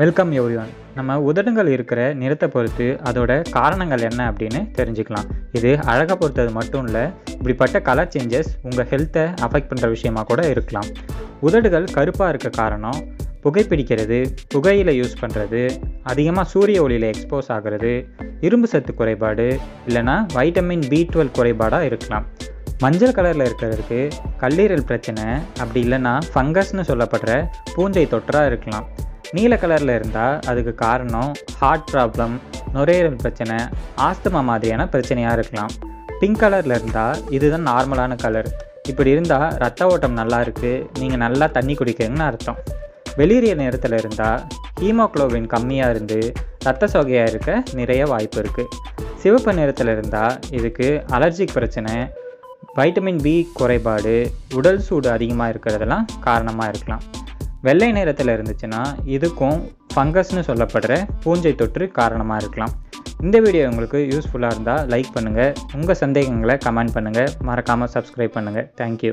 Welcome everyone நம்ம உதடுங்கள் இருக்கிற நிறத்தை பொறுத்து அதோட காரணங்கள் என்ன அப்படின்னு தெரிஞ்சுக்கலாம். இது அழகை பொறுத்தது மட்டும் இல்லை இப்படிப்பட்ட கலர் சேஞ்சஸ் உங்கள் ஹெல்த்தை அஃபெக்ட் பண்ணுற விஷயமா கூட இருக்கலாம். உதடுகள் கருப்பாக இருக்க காரணம் புகைப்பிடிக்கிறது புகையில் யூஸ் பண்ணுறது அதிகமாக சூரிய ஒளியில் எக்ஸ்போஸ் ஆகிறது இரும்பு சத்து குறைபாடு இல்லைன்னா வைட்டமின் பி டுவெல் குறைபாடாக இருக்கலாம். மஞ்சள் கலரில் இருக்கிறதுக்கு கல்லீரல் பிரச்சனை அப்படி இல்லைன்னா ஃபங்கஸ்னு சொல்லப்படுற பூஞ்சை தொற்றாக இருக்கலாம். நீல கலரில் இருந்தால் அதுக்கு காரணம் ஹார்ட் ப்ராப்ளம் நுரையீரல் பிரச்சனை ஆஸ்துமா மாதிரியான பிரச்சனையாக இருக்கலாம். பிங்க் கலரில் இருந்தால் இதுதான் நார்மலான கலர் இப்படி இருந்தால் ரத்த ஓட்டம் நல்லா இருக்குது நீங்கள் நல்லா தண்ணி குடிக்கிறீங்கன்னு அர்த்தம். வெளிரிய நிறத்தில் இருந்தால் ஹீமோக்ளோபின் கம்மியாக இருந்து ரத்த சோகையாக இருக்க நிறைய வாய்ப்பு இருக்குது சிவப்பு நிறத்தில் இருந்தால் இதுக்கு அலர்ஜிக் பிரச்சனை வைட்டமின் பி குறைபாடு உடல் சூடு அதிகமாக இருக்கிறதெல்லாம் காரணமாக இருக்கலாம். வெள்ளை நிறத்தில் இருந்துச்சுன்னா இதுக்கும் ஃபங்கஸ்னு சொல்லப்படுற பூஞ்சை தொற்று காரணமாக இருக்கலாம். இந்த வீடியோ உங்களுக்கு யூஸ்ஃபுல்லாக இருந்தால் லைக் பண்ணுங்கள் உங்கள் சந்தேகங்களை கமெண்ட் பண்ணுங்கள் மறக்காமல் சப்ஸ்கிரைப் பண்ணுங்கள் தேங்க்யூ